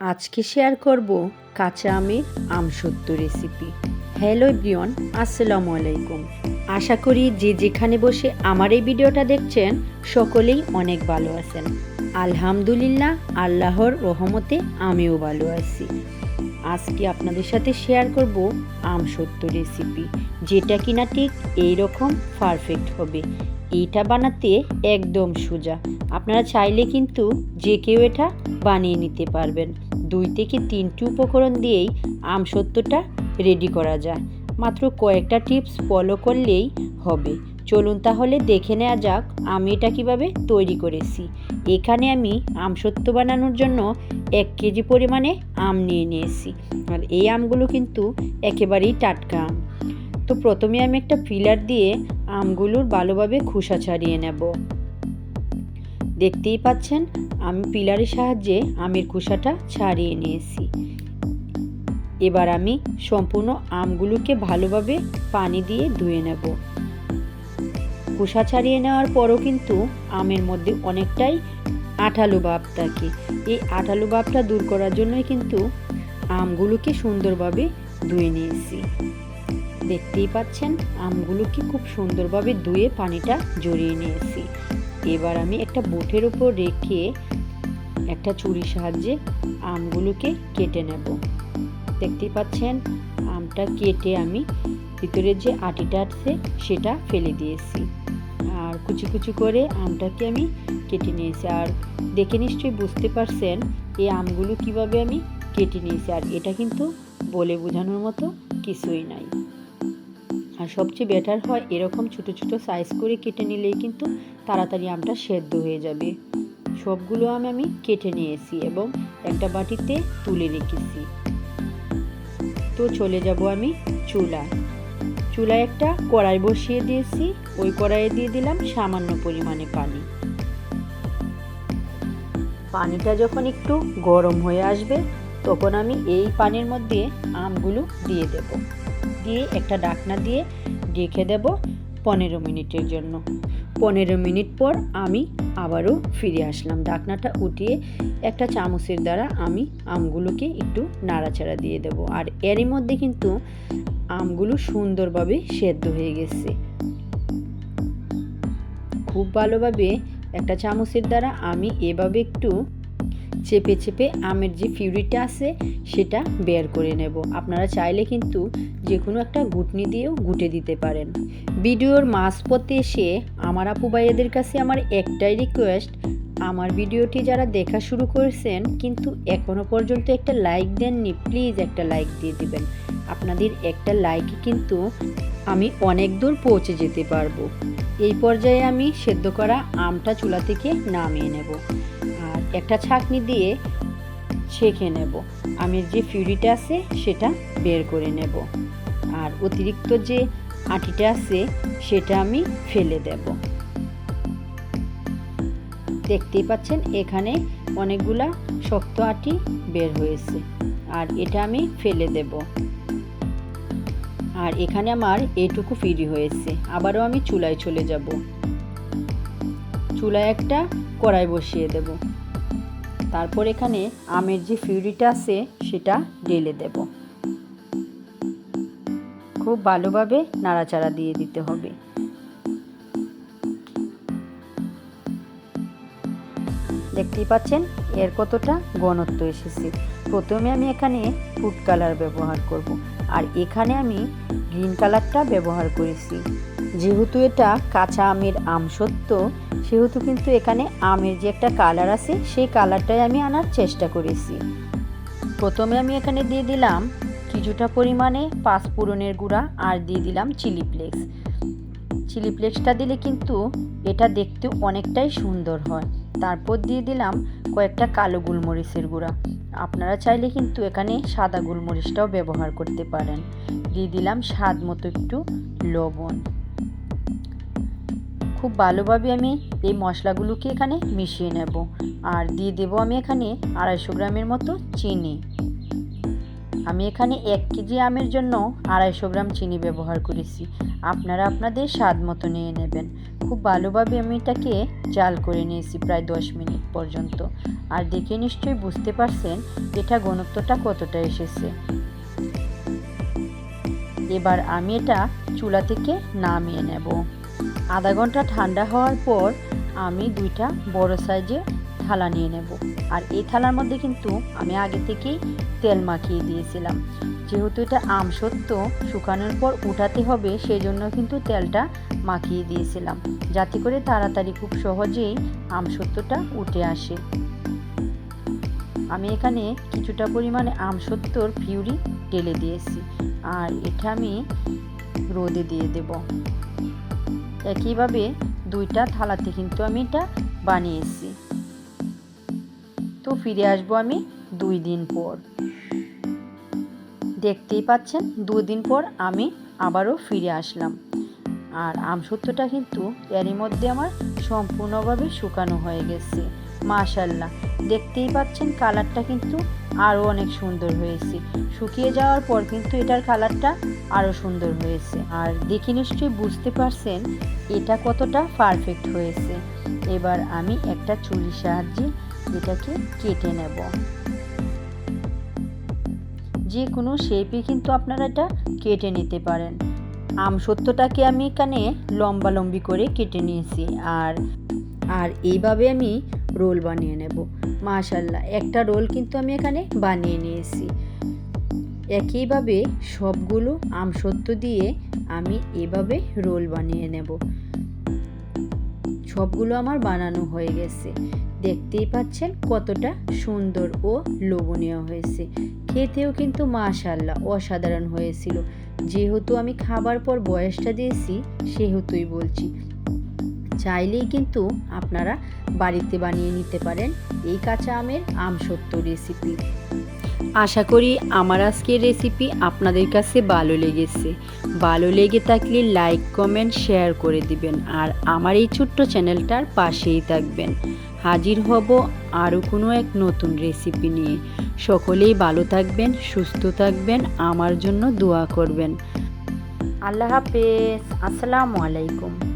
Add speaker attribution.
Speaker 1: আজকে শেয়ার করব কাঁচা আমের আমসত্য রেসিপি হ্যালো ব্রিয়ন আসসালামু আলাইকুম। আশা করি যে যেখানে বসে আমার এই ভিডিওটা দেখছেন, সকলেই অনেক ভালো আছেন। আলহামদুলিল্লাহ, আল্লাহর রহমতে আমিও ভালো আছি। আজকে আপনাদের সাথে শেয়ার করব আমসত্ব রেসিপি যেটা কিনা ঠিক এই রকম পারফেক্ট হবে। এইটা বানাতে একদম সোজা। আপনারা চাইলে কিন্তু যে কেউ এটা বানিয়ে নিতে পারবেন। দুই থেকে তিনটি উপকরণ দিয়েই আমসত্বটা রেডি করা যায়। মাত্র কয়েকটা টিপস ফলো করলেই হবে। চলুন তাহলে দেখে নেওয়া যাক আমি এটা কীভাবে তৈরি করেছি। এখানে আমি আমসত্ব বানানোর জন্য এক কেজি পরিমাণে আম নিয়ে নিয়েছি। আর এই আমগুলো কিন্তু একেবারেই টাটকা আম। তো প্রথমে আমি একটা ফিলার দিয়ে আমগুলোর ভালোভাবে খোসা ছাড়িয়ে নেব। দেখতেই পাচ্ছেন, আমি পিলারের সাহায্যে আমের খোসাটা ছাড়িয়ে নিয়েছি। এবার আমি সম্পূর্ণ আমগুলোকে ভালোভাবে পানি দিয়ে ধুয়ে নেব। খোসা ছাড়িয়ে নেওয়ার পরও কিন্তু আমের মধ্যে অনেকটাই আঠালো ভাব থাকে। এই আঠালো ভাবটা দূর করার জন্যই কিন্তু আমগুলোকে সুন্দরভাবে ধুয়ে নিয়েছি। দেখতেই পাচ্ছেন, আমগুলোকে খুব সুন্দরভাবে ধুয়ে পানিটা জড়িয়ে নিয়েছি। এবার আমি একটা বোটের উপর রেখে একটা ছুরির সাহায্যে আমগুলোকে কেটে নেব। দেখতেই পাচ্ছেন, আমটা কেটে আমি ভিতরে যে আটিটা আছে সেটা ফেলে দিয়েছি। আর কুচি কুচি করে আমটাকে আমি কেটে নিয়েছি। আর দেখে নিশ্চয়ই বুঝতে পারছেন এই আমগুলো কীভাবে আমি কেটে নিয়েছি। আর এটা কিন্তু বলে বোঝানোর মতো কিছুই নাই। আর সবচেয়ে বেটার হয় এরকম ছোট ছোট সাইজ করে কেটে নিলেই কিন্তু তাড়াতাড়ি আমটা সেদ্ধ হয়ে যাবে। সবগুলো আম আমি কেটে নিয়েছি এবং একটা বাটিতে তুলে রেখেছি। তো চলে যাব আমি চুলা চুলায় একটা কড়াই বসিয়ে দিয়েছি, ওই কড়াইয়ে দিয়ে দিলাম সামান্য পরিমাণে পানি। পানিটা যখন একটু গরম হয়ে আসবে, তখন আমি এই পানির মধ্যে আমগুলো দিয়ে দেব। দিয়ে, একটা ডাকনা দিয়ে রেখে দেব পনেরো মিনিটের জন্য। পনেরো মিনিট পর আমি আবারও ফিরে আসলাম। ডাকনাটা উঠিয়ে একটা চামচের দ্বারা আমি আমগুলোকে একটু নাড়াচাড়া দিয়ে দেব। আর এরই মধ্যে কিন্তু আমগুলো সুন্দরভাবে সেদ্ধ হয়ে গেছে। খুব ভালোভাবে একটা চামচের দ্বারা আমি এভাবে একটু চেপে চেপে আমের যে ফিউরিটা আছে সেটা বের করে নেব। আপনারা চাইলে কিন্তু যে কোনো একটা ঘুটনি দিয়েও ঘুটে দিতে পারেন। ভিডিওর মাঝপথে এসে আমার আপু ভাইয়াদের কাছে আমার একটাই রিকোয়েস্ট আমার ভিডিওটি যারা দেখা শুরু করেছেন কিন্তু এখনও পর্যন্ত একটা লাইক দেননি প্লিজ একটা লাইক দিয়ে দিবেন। আপনাদের একটা লাইকে কিন্তু আমি অনেক দূর পৌঁছে যেতে পারব। এই পর্যায়ে আমি সেদ্ধ করা আমটা চুলা থেকে নামিয়ে নেব। একটা ছাঁকনি দিয়ে ছেঁকে নেব। আমের যে ফিউরিটা আছে, সেটা বের করে নেব। আর অতিরিক্ত যে আটিটা আছে, সেটা আমি ফেলে দেব। দেখতেই পাচ্ছেন, এখানে অনেকগুলা শক্ত আটি বের হয়েছে। আর এটা আমি ফেলে দেব। আর এখানে আমার এটুকু ফিরি হয়েছে। আবারও আমি চুলায় চলে যাব। চুলায় একটা কড়াই বসিয়ে দেব। তারপর এখানে আমের যে ফিউরিটা আছে, সেটা ঢেলে দেব। খুব ভালোভাবে নাড়াচাড়া দিয়ে দিতে হবে। দেখতেই পাচ্ছেন, এর কতটা ঘনত্ব এসেছে। প্রথমে আমি এখানে ফুড কালার ব্যবহার করব, আর এখানে আমি গ্রিন কালারটা ব্যবহার করেছি। যেহেতু এটা কাঁচা আমের আম সত্য, সেহেতু কিন্তু এখানে আমের যে একটা কালার আছে, সেই কালারটাই আমি আনার চেষ্টা করেছি। প্রথমে আমি এখানে দিয়ে দিলাম কিছুটা পরিমাণে পাঁচ পাঁচফোড়নের গুঁড়া আর দিয়ে দিলাম চিলি ফ্লেক্স চিলি ফ্লেক্সটা দিলে কিন্তু এটা দেখতে অনেকটাই সুন্দর হয়। তারপর দিয়ে দিলাম কয়েকটা কালো গোলমরিচের গুঁড়া। আপনারা চাইলে কিন্তু এখানে সাদা গোলমরিচটাও ব্যবহার করতে পারেন। দিয়ে দিলাম স্বাদ মতো একটু লবণ। খুব ভালোভাবে আমি এই মশলাগুলোকে এখানে মিশিয়ে নেব। আর দিয়ে দেব আমি এখানে আড়াইশো গ্রামের মতো চিনি। আমি এখানে এক কেজি আমের জন্য আড়াইশো গ্রাম চিনি ব্যবহার করেছি। আপনারা আপনাদের স্বাদ মতো নিয়ে নেবেন। খুব ভালোভাবে আমি এটাকে জাল করে নিয়েছি প্রায় দশ মিনিট পর্যন্ত। আর দেখে নিশ্চয়ই বুঝতে পারছেন এটা ঘনত্বটা কতটা এসেছে। এবার আমি এটা চুলা থেকে নামিয়ে নেব। আধা ঘণ্টা ঠান্ডা হওয়ার পর আমি দুইটা বড় সাইজে থালা নিয়ে নেব। আর এই থালার মধ্যে কিন্তু আমি আগে থেকেই তেল মাখিয়ে দিয়েছিলাম। যেহেতু এটা আম সত্য, শুকানোর পর উঠাতে হবে সেই জন্য কিন্তু তেলটা মাখিয়ে দিয়েছিলাম। যাতে করে তাড়াতাড়ি খুব সহজেই আম সত্যটা উঠে আসে। আমি এখানে কিছুটা পরিমাণে আম সত্যর পিউরি ঢেলে দিয়েছি। আর এটা আমি রোদে দিয়ে দেব। একইভাবে দুইটা থালাতে কিন্তু আমি এটা বানিয়েছি। তো ফিরে আসব আমি দুই দিন পর। দেখতেই পাচ্ছেন দুদিন পর আমি আবারও ফিরে আসলাম। আর আমসত্ত্বটা কিন্তু এরই মধ্যে আমার সম্পূর্ণভাবে শুকানো হয়ে গেছে। মাশাল্লাহ দেখতেই পাচ্ছেন কালারটা কিন্তু আরও অনেক সুন্দর হয়েছে। শুকিয়ে যাওয়ার পর কিন্তু এটার কালারটা আরও সুন্দর হয়েছে। আর দেখে নিশ্চয়ই বুঝতে পারছেন, এটা কতটা পারফেক্ট হয়েছে। এবার আমি একটা চুরির সাহায্যে এটাকে কেটে নেব। যে কোনো শেপে কিন্তু আপনারা এটা কেটে নিতে পারেন। আম সত্যটাকে আমি এখানে লম্বা লম্বি করে কেটে নিয়েছি। আর আর এইভাবে আমি রোল বানিয়ে নেব। মাশাল্লাহ, একটা রোল কিন্তু আমি এখানে বানিয়ে নিয়েছি। একইভাবে সবগুলো আম সত্য দিয়ে আমি এভাবে রোল বানিয়ে নেব। সবগুলো আমার বানানো হয়ে গেছে। দেখতেই পাচ্ছেন কতটা সুন্দর ও লোভনীয় হয়েছে। খেতেও কিন্তু মাশাল্লাহ অসাধারণ হয়েছিল। যেহেতু আমি খাবার পর বয়সটা দিয়েছি, সেহেতুই বলছি। চাইলেই কিন্তু আপনারা বাড়িতে বানিয়ে নিতে পারেন এই কাঁচা আমের আম সত্য রেসিপি আশা করি আমার আজকের রেসিপি আপনাদের কাছে ভালো লেগেছে। ভালো লেগে থাকলে লাইক কমেন্ট শেয়ার করে দিবেন আর আমার এই ছোট্ট চ্যানেলটার পাশেই থাকবেন। হাজির হব আরও কোনো এক নতুন রেসিপি নিয়ে। সকলেই ভালো থাকবেন, সুস্থ থাকবেন, আমার জন্য দোয়া করবেন। আল্লাহ হাফেজ, আসসালামু আলাইকুম।